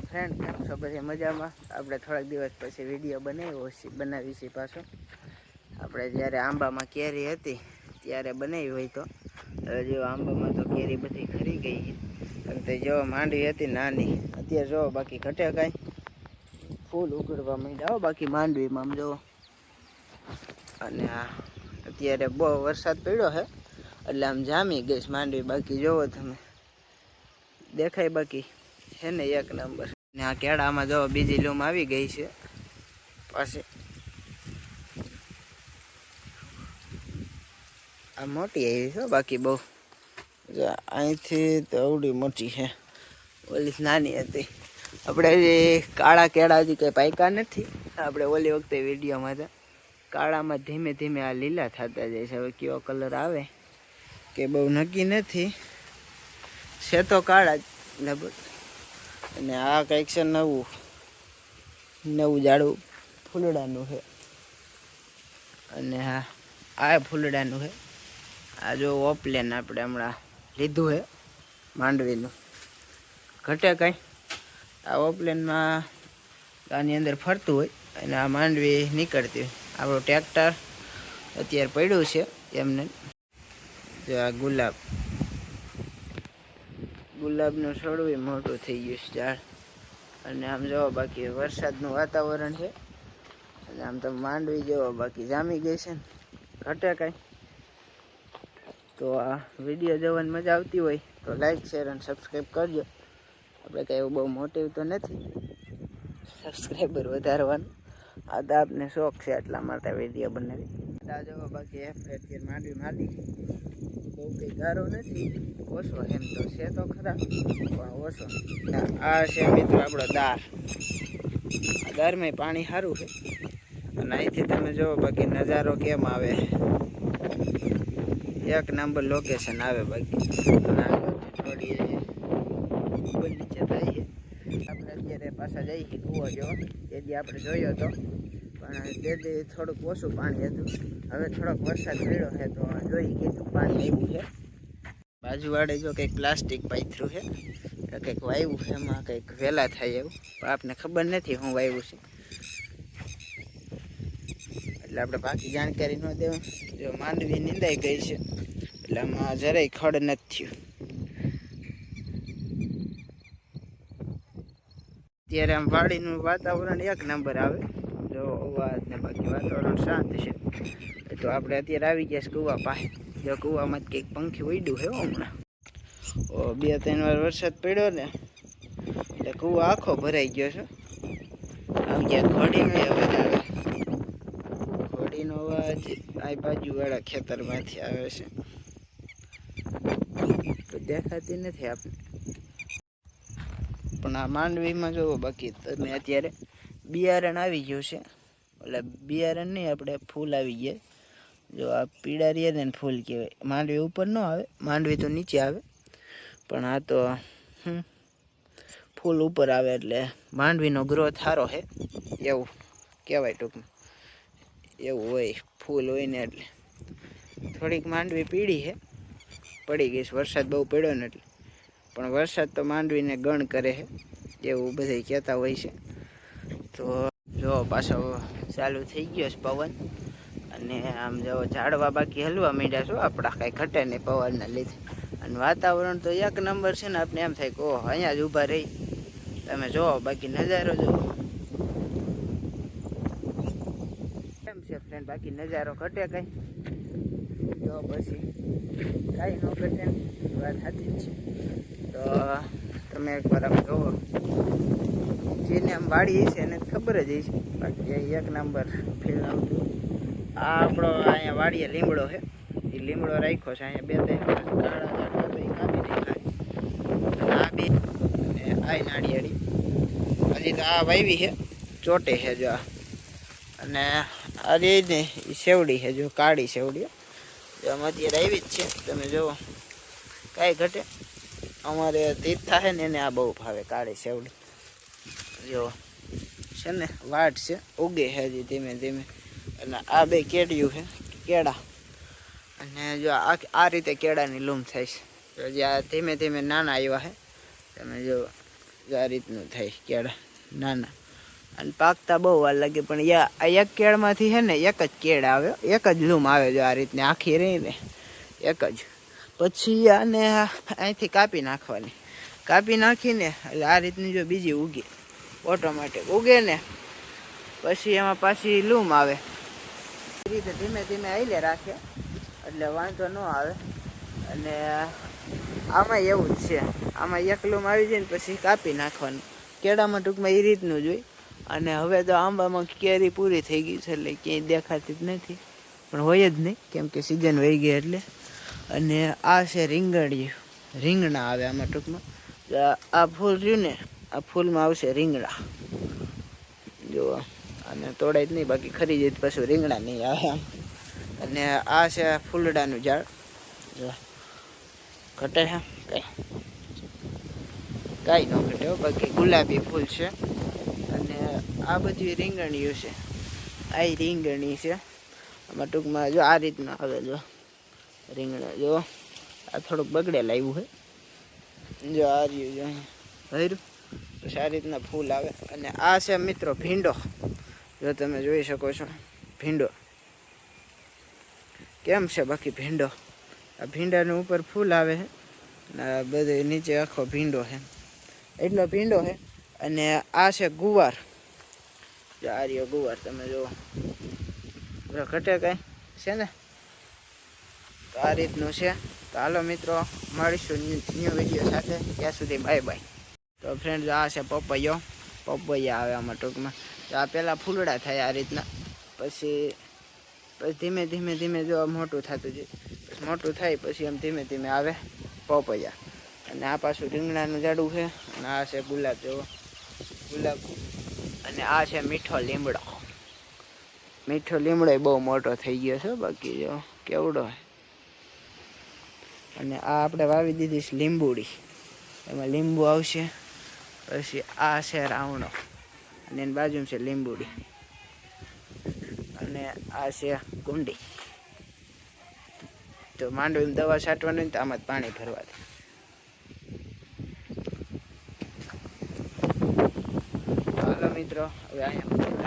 Friend કેમ છો બધી? મજામાં? આપણે થોડાક દિવસ પછી વીડિયો બનાવ્યો છે બનાવી છે પાછો. આપણે જ્યારે આંબામાં કેરી હતી, ત્યારે બનાવી હોય તો. જો આંબામાં તો કેરી બધી ખરી ગઈ અને તે જો માંડવી હતી નાની, અત્યારે જો બાકી ઘટે કાંઈ. ફૂલ ઉગડવા માંડ્યા. બાકી માંડવીમાં આમ જો. અને અત્યારે બહુ વરસાદ પડ્યો છે એટલે આમ જામી ગઈ માંડવી. બાકી જોવો તમે. દેખાય બાકી. છે ને એક નંબર. ને આ કેળામાં જો બીજી લૂમ આવી ગઈ છે. પાછી. આ મોટી આવી છે બાકી બહુ. અહીંથી તો અવડી મોટી છે. ઓલી નાની હતી. આપણે કાળા કેળા હજી કંઈ પાયકા નથી. આપણે ઓલી વખતે વિડીયોમાં હતા. કાળામાં ધીમે ધીમે આ લીલા થતા જાય છે. હવે કયો કલર આવે કે બહુ નક્કી નથી. છે તો કાળા જ, લગભગ. અને આ કંઈક છે નવું. નવું ઝાડું ફૂલડાનું છે. અને આ આ ફૂલડાનું છે. આ જો ઓપલેન આપણે હમણાં લીધું છે, માંડવીનું. ઘટે કાંઈ. આ ઓપલેનમાં આની અંદર ફરતું હોય અને આ માંડવી નીકળતી હોય. આપણું ટ્રેક્ટર અત્યારે પડ્યું છે એમને. આ ગુલાબ. ગુલાબનું છોડવું મોટું થઈ ગયું છે ઝાડ. અને આમ જોવો બાકી વરસાદનું વાતાવરણ છે. અને આમ તો માંડવી જેવો બાકી જામી ગઈ છે ને. ઘટે કાંઈ. તો આ વીડિયો જોવાની મજા આવતી હોય તો લાઈક શેર અને સબસ્ક્રાઈબ કરજો. આપણે કાંઈ એવું બહુ મોટિવ તો નથી. સબસ્ક્રાઈબર વધારવાનું. આ તો આપને શોખ છે એટલા માટે વીડિયો બનાવી. આ જોવો બાકી અત્યારે માંડવી માંડી. કંઈ ગારો નથી, ઓછો એમ તો છે તો ખરા, પણ ઓછો. આ છે મિત્રો આપણો દાર આ દારમાં પાણી સારું છે. અને અહીંથી તમે જુઓ બાકી નજારો કેમ આવે. એક નંબર લોકેશન આવે બાકી. થોડી નીચે થાય આપણે અત્યારે પાછા જઈએ કૂવો જો એ આપણે જોયો હતો પણ તેથી થોડુંક ઓછું પાણી હતું. હવે થોડોક વરસાદ પડ્યો છે તો જોઈ કેટલું પાણી આવ્યું છે. બાજુવાળે જો કંઈક પ્લાસ્ટિક પાથરું છે એટલે કંઈક વાવ્યું છે, એમાં કંઈક વહેલા થાય એવું. પણ આપને ખબર નથી હું વાવ્યું છે. એટલે આપણે બાકી જાણકારી ન દેવું. જો માંડવી નિંદાઈ ગઈ છે, એટલે આમાં જરાય ખડ નથી થયું. ત્યારે આમ વાડીનું વાતાવરણ એક નંબર આવે. જો અવાજ ને બાકી વાતાવરણ શાંત છે. તો આપણે અત્યારે આવી ગયા છે કૂવા પાસે જો કૂવામાં જ કંઈક પંખી ઉડ્યું છે હમણાં. ઓ, બે, ત્રણ વાર વરસાદ પડ્યો ને, એટલે કૂવો આખો ભરાઈ ગયો છે. આમ ક્યાં ઘડીનો અવાજ આવે. ઘડીનો અવાજ આ બાજુવાળા ખેતરમાંથી આવે છે. તો દેખાતી નથી આપણે પણ આ માંડવીમાં જોવો બાકી, તમે અત્યારે બિયારણ આવી ગયું છે. એટલે બિયારણ નહીં, આપણે ફૂલ આવી ગયા. જો આ પીળા રહ્યા ને ફૂલ કહેવાય. માંડવી ઉપર ન આવે, માંડવી તો નીચે આવે. પણ આ તો ફૂલ ઉપર આવે એટલે માંડવીનો ગ્રોથ સારો છે. એવું કહેવાય ટૂંકમાં. એવું હોય, ફૂલ હોય ને એટલે. થોડીક માંડવી પીળી છે. પડી ગઈ છે. વરસાદ બહુ પડ્યો ને એટલે. પણ વરસાદ તો માંડવીને ગણ કરે છે. એવું બધા કહેતા હોય છે. તો જો, પાછો ચાલુ થઈ ગયો છે પવન. અને આમ જો, ઝાડવા બાકી હલવા માંડ્યા છો, આપણા કાંઈ ઘટે નહીં પવનના લીધે. અને વાતાવરણ તો એક નંબર છે ને આપણે એમ થાય કે, ઓહ, અહીંયા જ ઊભા રહી. તમે જો, બાકી નજારો જુઓ કેમ છે ફ્રેન્ડ બાકી નજારો ઘટે કઈ? તો પછી કાંઈ ન ઘટે વાત સાચી જ છે. તો તમે એકવાર આમ જોવો જેને આમ વાડી હશે એને ખબર જ છે બાકી એક નંબર ફીલ આવતું આ આપણો અહીંયા વાડીએ લીમડો છે. એ લીમડો રાખ્યો છે, અહીંયા બે ત્રણ આ બે અને આ નાળિયેરી. હજી તો આ વાવી છે, ચોટે છે જો અને આ રે ને એ સેવડી છે, જો કાળી સેવડી. આમાં અત્યારે આવી જ છે. તમે જુઓ કાંઈ ઘટે. અમારે તીર્થા છે ને એને આ બહુ ભાવે, કાળી સેવડી. જો છે ને, વાટ છે, ઉગે છે હજી ધીમે ધીમે. અને આ બે કેડિયું છે, કેળા. અને જો આ રીતે કેળાની લૂમ થાય છે. તો જે આ ધીમે ધીમે નાના આવ્યા છે. તમે જો આ રીતનું થાય કેળા, નાના. અને પાકતા બહુ વાર લાગે, પણ આ એક કેળમાંથી છે ને, એક જ કેળ આવે, એક જ લૂમ આવે જો આ રીતની આખી રહીને. એક જ. પછી આને અહીંથી કાપી નાખવાની. કાપી નાખીને, એટલે આ રીતની જો બીજી ઉગી. ઓટોમેટિક ઉગે ને પછી એમાં પાછી લૂમ આવે. એ રીતે ધીમે ધીમે આઈલે રાખે, એટલે વાંધો ન આવે. અને આમાં એવું જ છે, આમાં એક લૂમ આવી જાય ને પછી કાપી નાખવાનું. કેળામાં ટૂંકમાં એ રીતનું જ હોય. અને હવે તો આંબામાં કેરી પૂરી થઈ ગઈ છે, એટલે ક્યાંય દેખાતી જ નથી. પણ હોય જ નહીં, કેમ કે સિઝન વહી ગઈ એટલે. અને આ છે રીંગણિયું. રીંગણા આવે આમાં ટૂંકમાં. આ ફૂલ રહ્યું ને આ ફૂલમાં આવશે રીંગણા. જુઓ, અને તોડાય જ નહીં, બાકી ખરી જાય પાછું રીંગણા નહીં આવે આમ અને આ છે ફૂલડાનું ઝાડ. જો ઘટે હા, કઈ. કાંઈ ન ઘટે બાકી ગુલાબી ફૂલ છે. અને આ બધી રીંગણીઓ છે. આ રીંગણી છે. આમાં ટૂંકમાં જો આ રીતના આવે જો રીંગણા જો આ થોડુંક બગડેલા આવ્યું છે જો આ રહ્યું જો ભર્યું. પછી સારી રીતના ફૂલ આવે. અને આ છે મિત્રો ભીંડો. જો તમે જોઈ શકો છો, ભીંડો. કેમ છે બાકી ભીંડો? આ ભીંડાની ઉપર ફૂલ આવે અને બધે નીચે આખો ભીંડો છે. એટલો ભીંડો છે, અને આ છે ગુવાર. જો આ ગુવાર, તમે જુઓ. ઘટે કાંઈ, છે ને? તો આ રીતનું છે. તો હાલો મિત્રો, મળીશું ન્યૂ વીડિયો સાથે. ત્યાં સુધી બાય બાય. તો ફ્રેન્ડ આ છે પપૈયો. પપૈયા આવે આમાં ટૂંકમાં. તો આ પહેલાં ફૂલડા થાય આ રીતના. પછી પછી ધીમે ધીમે ધીમે જો મોટું થતું જાય મોટું થાય, પછી એમ ધીમે ધીમે આવે પપૈયા. અને આ પાછું રીંગણાનું ઝાડું છે. અને આ છે ગુલાબ જેવો. ગુલાબ. અને આ છે મીઠો લીમડો. મીઠો લીમડો બહુ મોટો થઈ ગયો છે, બાકી જો કેવડો અને આ આપણે વાવી દીધી છે લીંબુડી. એમાં લીંબુ આવશે. પછી આ છે રાવણો અને એની બાજુમાં છે લીંબુડી. અને આ છે કુંડી. તો માંડવીમાં દવા છાંટવાની તો આમાં જ પાણી ભરવા દે મિત્રો, હવે અહીંયા